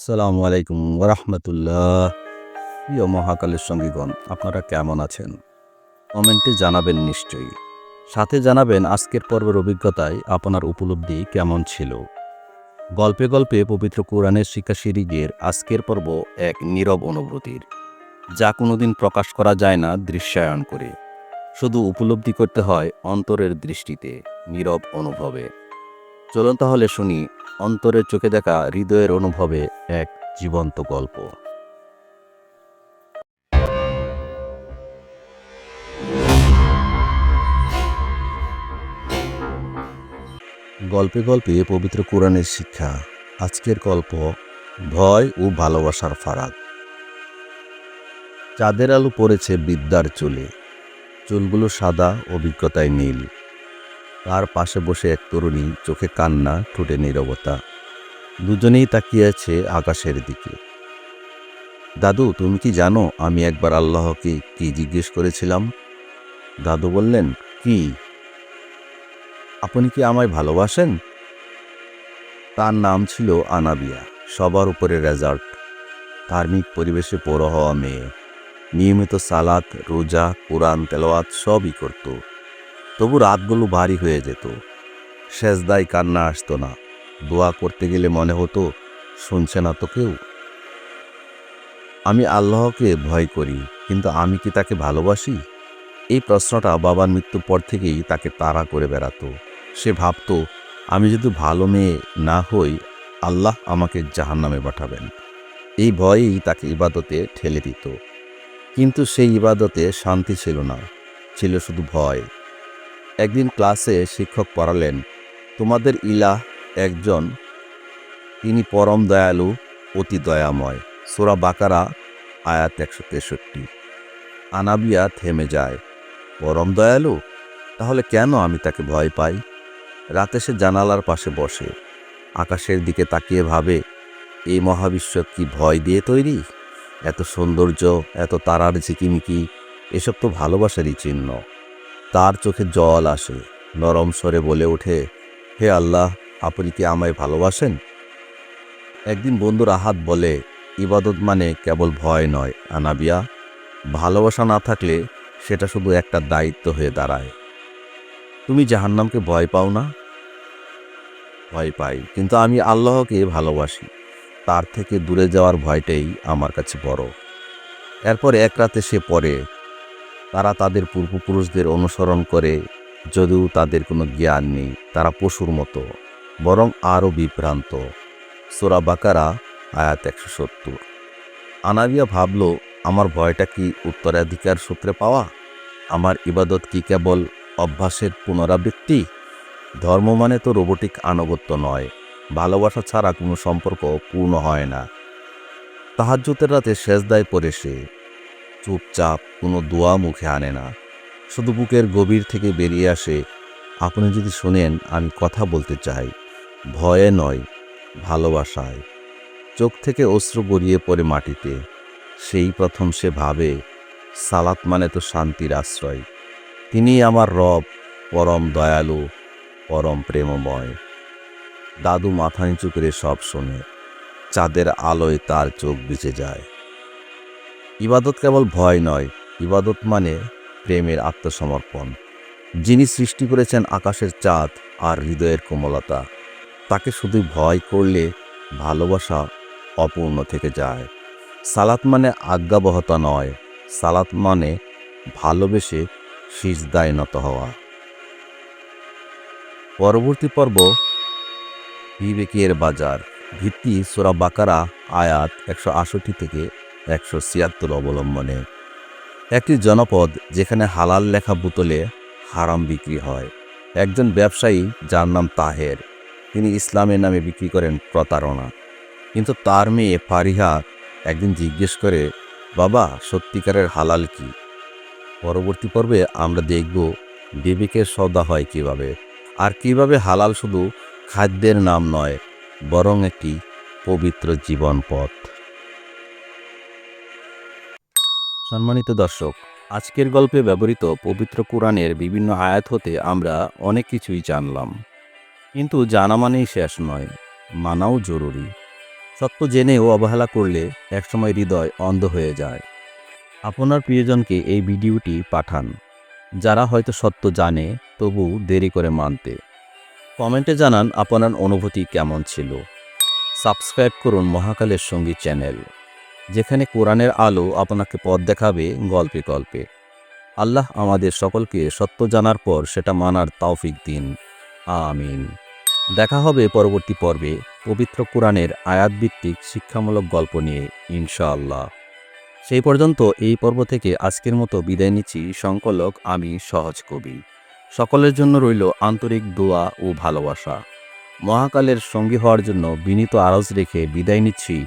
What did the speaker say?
আসসালামু আলাইকুম ওরহমতুল্লাহ প্রিয় মহাকালের সঙ্গীগণ, আপনারা কেমন আছেন? কমেন্টে জানাবেন নিশ্চয়ই। সাথে জানাবেন আজকের পর্বের অভিজ্ঞতায় আপনার উপলব্ধি কেমন ছিল। গল্পে গল্পে পবিত্র কোরআনের শিক্ষা সিরিজের আজকের পর্ব এক নীরব অনুভূতির, যা কোনোদিন প্রকাশ করা যায় না দৃশ্যায়ন করে। শুধু উপলব্ধি করতে হয় অন্তরের দৃষ্টিতে নীরব অনুভবে। চলুন তাহলে শুনি অন্তরের চোখে দেখা হৃদয়ের অনুভবে এক জীবন্ত গল্প। গল্পে গল্পে পবিত্র কোরআনের শিক্ষা, আজকের গল্প ভয় ও ভালোবাসার ফারাক। চাঁদের আলো পড়েছে বিদ্যার চুলে, চুলগুলো সাদা, অভিজ্ঞতায় নীল। তার পাশে বসে এক তরুণী চোখে কান্না, ঠোঁটে নীরবতা। দুজনেই তাকিয়ে আছে আকাশের দিকে। দাদু, তুমি কি জানো আমি একবার আল্লাহকে কি জিজ্ঞেস করেছিলাম? দাদু বললেন, কি? আপনি কি আমায় ভালোবাসেন? তার নাম ছিল আনাবিয়া, সবার উপরে রেজাল্ট ধার্মিক পরিবেশে বড় হওয়া মেয়ে। নিয়মিত সালাত, রোজা, কোরআন, তেলাওয়াত সবই করত। তবু রাতগুলো ভারী হয়ে যেত। শেষদায় কান্না আসতো না। দোয়া করতে গেলে মনে হতো, শুনছে না তো কেউ? আমি আল্লাহকে ভয় করি, কিন্তু আমি কি তাকে ভালোবাসি? এই প্রশ্নটা বাবার মৃত্যুর পর থেকেই তাকে তাড়া করে বেড়াতো। সে ভাবতো, আমি যদি ভালো মেয়ে না হই, আল্লাহ আমাকে জাহান্নামে পাঠাবেন। এই ভয়েই তাকে ইবাদতে ঠেলে দিত। কিন্তু সেই ইবাদতে শান্তি ছিল না। ছিল শুধু ভয়। একদিন ক্লাসে শিক্ষক পড়ালেন, তোমাদের ইলাহ একজন তিনি পরম দয়ালু, অতি দয়াময়। সোরা বাকারা, আয়াত একশো তেষট্টি। আনাবিয়া থেমে যায়, পরম দয়ালু? তাহলে কেন আমি তাকে ভয় পাই? রাতে সে জানালার পাশে বসে, আকাশের দিকে তাকিয়ে ভাবে, এই মহাবিশ্ব কি ভয় দিয়ে তৈরি? এত সৌন্দর্য, এত তারার ঝিকিমিকি, এসব তো ভালোবাসারই চিহ্ন। তার চোখে জল আসে, নরম স্বরে বলে ওঠে, হে আল্লাহ, আপনি কি আমায় ভালোবাসেন? একদিন বন্ধু রাহাত বলে, ইবাদত মানে কেবল ভয় নয়, আনাবিয়া। ভালোবাসা না থাকলে সেটা শুধু একটা দায়িত্ব হয়ে দাঁড়ায়। তুমি জাহান্নামকে ভয় পাও না? ভয় পাই, কিন্তু আমি আল্লাহকে ভালোবাসি। তার থেকে দূরে যাওয়ার ভয়টাই আমার কাছে বড়। এরপর এক রাতে সে পড়ে তারা তাদের পূর্বপুরুষদের অনুসরণ করে, যদিও তাদের কোনো জ্ঞান নেই, তারা পশুর মতো, বরং আরও বিভ্রান্ত। সোরা বাকারা, আয়াত একশো সত্তর। আনাবিয়া ভাবল, আমার ভয়টা কি উত্তরাধিকার সূত্রে পাওয়া? আমার ইবাদত কি কেবল অভ্যাসের পুনরাবৃত্তি? ধর্ম মানে তো রোবোটিক আনুগত্য নয়, ভালোবাসা ছাড়া কোনো সম্পর্ক পূর্ণ হয় না। তাহাজ্যতের রাতে শেষদায় পড়ে সে চুপচাপ কোনো দোয়া মুখে আনে না। শুধু বুকের গভীর থেকে বেরিয়ে আসে, আপনি যদি শোনেন, আমি কথা বলতে চাই। ভয়ে নয়, ভালোবাসায়। চোখ থেকে অশ্রু গড়িয়ে পড়ে মাটিতে। সেই প্রথম সে ভাবে, সালাত মানে তো শান্তির আশ্রয়। তিনি আমার রব, পরম দয়ালু, পরম প্রেমময়। দাদু মাথা নিচু করে সব শোনে। চাঁদের আলোয় তার চোখ বেঁচে যায়। ইবাদত কেবল ভয় নয়, ইবাদত মানে প্রেমের আত্মসমর্পণ। যিনি সৃষ্টি করেছেন আকাশের চাঁদ আর হৃদয়ের কোমলতা, তাকে শুধু ভয় করলে ভালোবাসা অপূর্ণ থেকে যায়। সালাত মানে আজ্ঞাবহতা নয়, সালাত মানে ভালোবেসে সিজদায় নত হওয়া। পরবর্তী পর্ব, বিবেকের বাজার। ভিত্তি সোরা বাকারা, আয়াত একশো আষট্টি থেকে একশো ছিয়াত্তর অবলম্বনে। একটি জনপদ যেখানে হালাল লেখা বোতলে হারাম বিক্রি হয়। একজন ব্যবসায়ী যার নাম তাহের। তিনি ইসলামের নামে বিক্রি করেন প্রতারণা। কিন্তু তার মেয়ে ফারিহা একদিন জিজ্ঞেস করে, বাবা, সত্যিকারের হালাল কি? পরবর্তী পর্বে আমরা দেখব বিবেকের সদা হয় কীভাবে। আর কীভাবে হালাল শুধু খাদ্যের নাম নয়, বরং একটি পবিত্র জীবন পথ সম্মানিত দর্শক, আজকের গল্পে ব্যবহৃত পবিত্র কোরআনের বিভিন্ন আয়াত হতে আমরা অনেক কিছুই জানলাম। কিন্তু জানা মানেই শেষ নয়, মানাও জরুরি। সত্য জেনেও অবহেলা করলে একসময় হৃদয় অন্ধ হয়ে যায়। আপনার প্রিয়জনকে এই ভিডিওটি পাঠান, যারা হয়তো সত্য জানে, তবু দেরি করে মানতে। কমেন্টে জানান আপনার অনুভূতি কেমন ছিল। সাবস্ক্রাইব করুন মহাকালের সঙ্গী চ্যানেল। যেখানে কোরআনের আলো আপনাকে পথ দেখাবে গল্পে গল্পে। আল্লাহ আমাদের সকলকে সত্য জানার পর সেটা মানার তৌফিক দিন। আমিন। দেখা হবে পরবর্তী পর্বে পবিত্র কোরআনের আয়াতভিত্তিক শিক্ষামূলক গল্প নিয়ে, ইনশাআল্লাহ। সেই পর্যন্ত এই পর্ব থেকে আজকের মতো বিদায় নিচ্ছি। সংকলক আমি সহজ কবি। সকলের জন্য রইল আন্তরিক দোয়া ও ভালোবাসা। মহাকালের সঙ্গী হওয়ার জন্য বিনীত আরজ রেখে বিদায় নিচ্ছি।